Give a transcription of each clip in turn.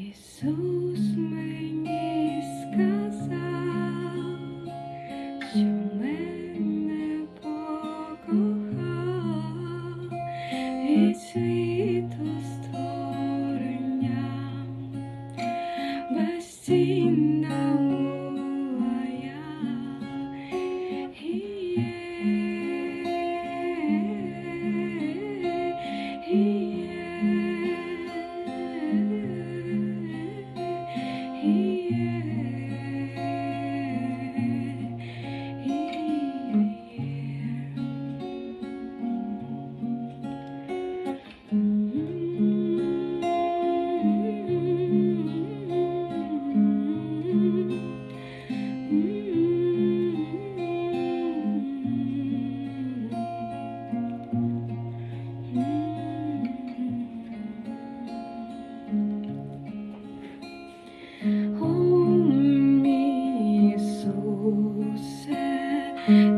Ісус мені сказав, що Mm-hmm.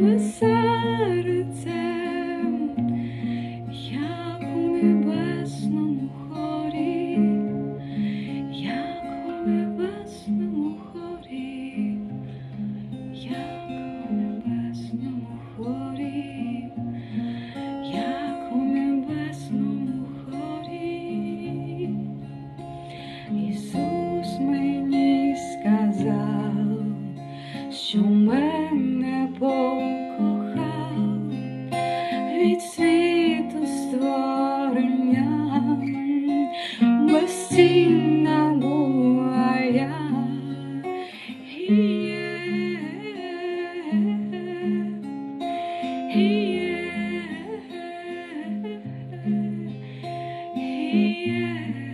моє як у небесному хорі, як у небесному хорі, як у небесному хорі, як у небесному хорі, Ісус мені сказав, що мене. yeah.